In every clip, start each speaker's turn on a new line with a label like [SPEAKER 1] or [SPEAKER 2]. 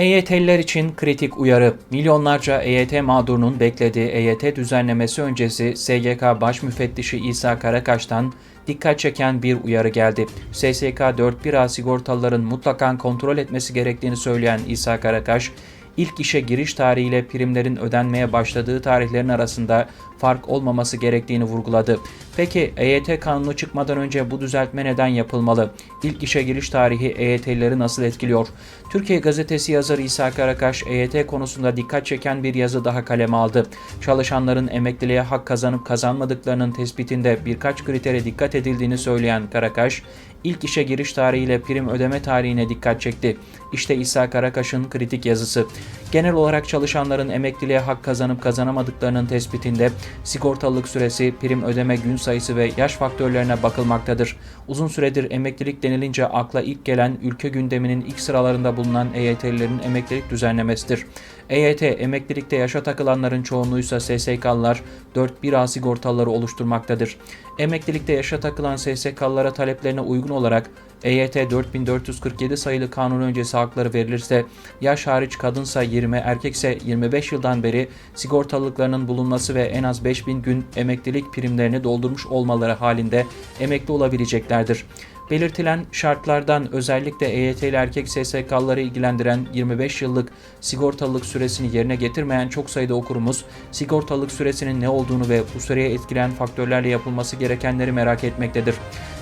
[SPEAKER 1] EYT'liler için kritik uyarı. Milyonlarca EYT mağdurunun beklediği EYT düzenlemesi öncesi SGK Baş Müfettişi İsa Karakaş'tan dikkat çeken bir uyarı geldi. SSK 41A sigortalıların mutlaka kontrol etmesi gerektiğini söyleyen İsa Karakaş, ilk işe giriş tarihiyle primlerin ödenmeye başladığı tarihlerin arasında fark olmaması gerektiğini vurguladı. Peki EYT kanunu çıkmadan önce bu düzeltme neden yapılmalı? İlk işe giriş tarihi EYT'lileri nasıl etkiliyor? Türkiye Gazetesi yazarı İsa Karakaş EYT konusunda dikkat çeken bir yazı daha kaleme aldı. Çalışanların emekliliğe hak kazanıp kazanmadıklarının tespitinde birkaç kritere dikkat edildiğini söyleyen Karakaş, ilk işe giriş tarihiyle prim ödeme tarihine dikkat çekti. İşte İsa Karakaş'ın kritik yazısı. Genel olarak çalışanların emekliliğe hak kazanıp kazanamadıklarının tespitinde sigortalılık süresi, prim ödeme gün sayısı ve yaş faktörlerine bakılmaktadır. Uzun süredir emeklilik denilince akla ilk gelen ülke gündeminin ilk sıralarında bulunan EYT'lilerin emeklilik düzenlemesidir. EYT, emeklilikte yaşa takılanların çoğunluğuysa SSK'lılar 4-1A sigortalıları oluşturmaktadır. Emeklilikte yaşa takılan SSK'lılara taleplerine uygun olarak EYT 4447 sayılı kanun öncesi hakları verilirse, yaş hariç kadınsa 20, erkekse 25 yıldan beri sigortalılıklarının bulunması ve en az 5000 gün emeklilik primlerini doldurmuş olmaları halinde emekli olabileceklerdir. Belirtilen şartlardan özellikle EYT'li erkek SSK'ları ilgilendiren 25 yıllık sigortalılık süresini yerine getirmeyen çok sayıda okurumuz sigortalılık süresinin ne olduğunu ve bu süreye etkileyen faktörlerle yapılması gerekenleri merak etmektedir.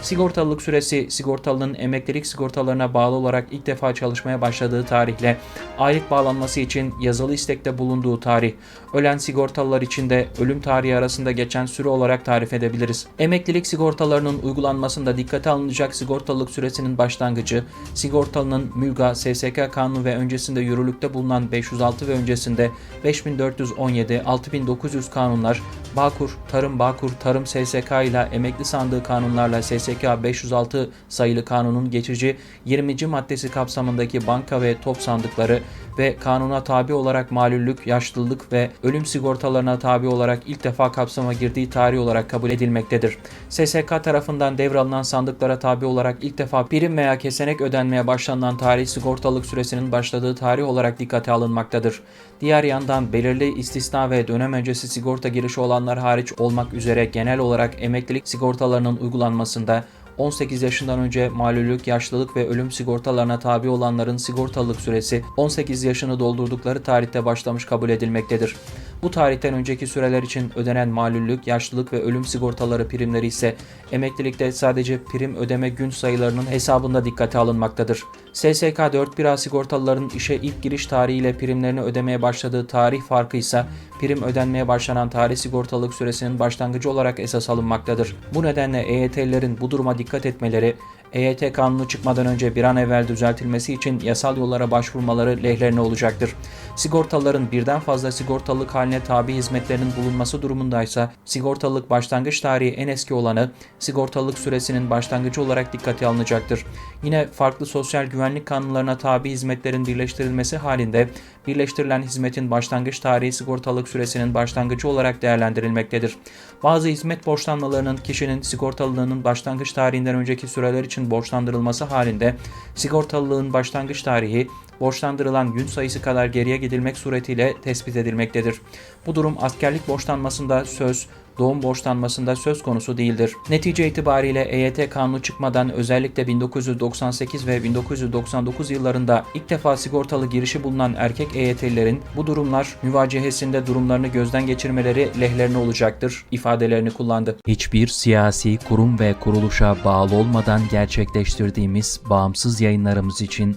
[SPEAKER 1] Sigortalılık süresi sigortalının emeklilik sigortalarına bağlı olarak ilk defa çalışmaya başladığı tarihle aylık bağlanması için yazılı istekte bulunduğu tarih, ölen sigortalılar için de ölüm tarihi arasında geçen süre olarak tarif edebiliriz. Emeklilik sigortalarının uygulanmasında dikkate alınacak sigortalılık süresinin başlangıcı, sigortalının MÜGA, SSK kanunu ve öncesinde yürürlükte bulunan 506 ve öncesinde 5417, 6900 kanunlar, Bağkur, Tarım Bağkur, Tarım SSK ile Emekli Sandığı kanunlarla SSK 506 sayılı kanunun geçici 20. maddesi kapsamındaki banka ve top sandıkları ve kanuna tabi olarak malüllük, yaşlılık ve ölüm sigortalarına tabi olarak ilk defa kapsama girdiği tarih olarak kabul edilmektedir. SSK tarafından devralınan sandıklara tabi olarak ilk defa prim veya kesenek ödenmeye başlanılan tarih sigortalık süresinin başladığı tarih olarak dikkate alınmaktadır. Diğer yandan belirli istisna ve dönem öncesi sigorta girişi olanlar hariç olmak üzere genel olarak emeklilik sigortalarının uygulanmasında 18 yaşından önce malulük, yaşlılık ve ölüm sigortalarına tabi olanların sigortalılık süresi 18 yaşını doldurdukları tarihte başlamış kabul edilmektedir. Bu tarihten önceki süreler için ödenen malüllük, yaşlılık ve ölüm sigortaları primleri ise emeklilikte sadece prim ödeme gün sayılarının hesabında dikkate alınmaktadır. SSK 4.1A sigortalıların işe ilk giriş tarihiyle primlerini ödemeye başladığı tarih farkı ise prim ödenmeye başlanan tarih sigortalık süresinin başlangıcı olarak esas alınmaktadır. Bu nedenle EYT'lilerin bu duruma dikkat etmeleri, EYT kanunu çıkmadan önce bir an evvel düzeltilmesi için yasal yollara başvurmaları lehlerine olacaktır. Sigortalıların birden fazla sigortalılık haline tabi hizmetlerinin bulunması durumundaysa sigortalılık başlangıç tarihi en eski olanı sigortalılık süresinin başlangıcı olarak dikkate alınacaktır. Yine farklı sosyal güvenlik kanunlarına tabi hizmetlerin birleştirilmesi halinde birleştirilen hizmetin başlangıç tarihi sigortalılık süresinin başlangıcı olarak değerlendirilmektedir. Bazı hizmet borçlanmalarının kişinin sigortalılığının başlangıç tarihinden önceki süreler için borçlandırılması halinde sigortalılığın başlangıç tarihi borçlandırılan gün sayısı kadar geriye gidilmek suretiyle tespit edilmektedir. Bu durum askerlik borçlanmasında söz, doğum borçlanmasında söz konusu değildir. Netice itibariyle EYT kanunu çıkmadan özellikle 1998 ve 1999 yıllarında ilk defa sigortalı girişi bulunan erkek EYT'lilerin bu durumlar müvacehesinde durumlarını gözden geçirmeleri lehlerine olacaktır ifadelerini kullandı. Hiçbir siyasi kurum ve kuruluşa bağlı olmadan gerçekleştirdiğimiz bağımsız yayınlarımız için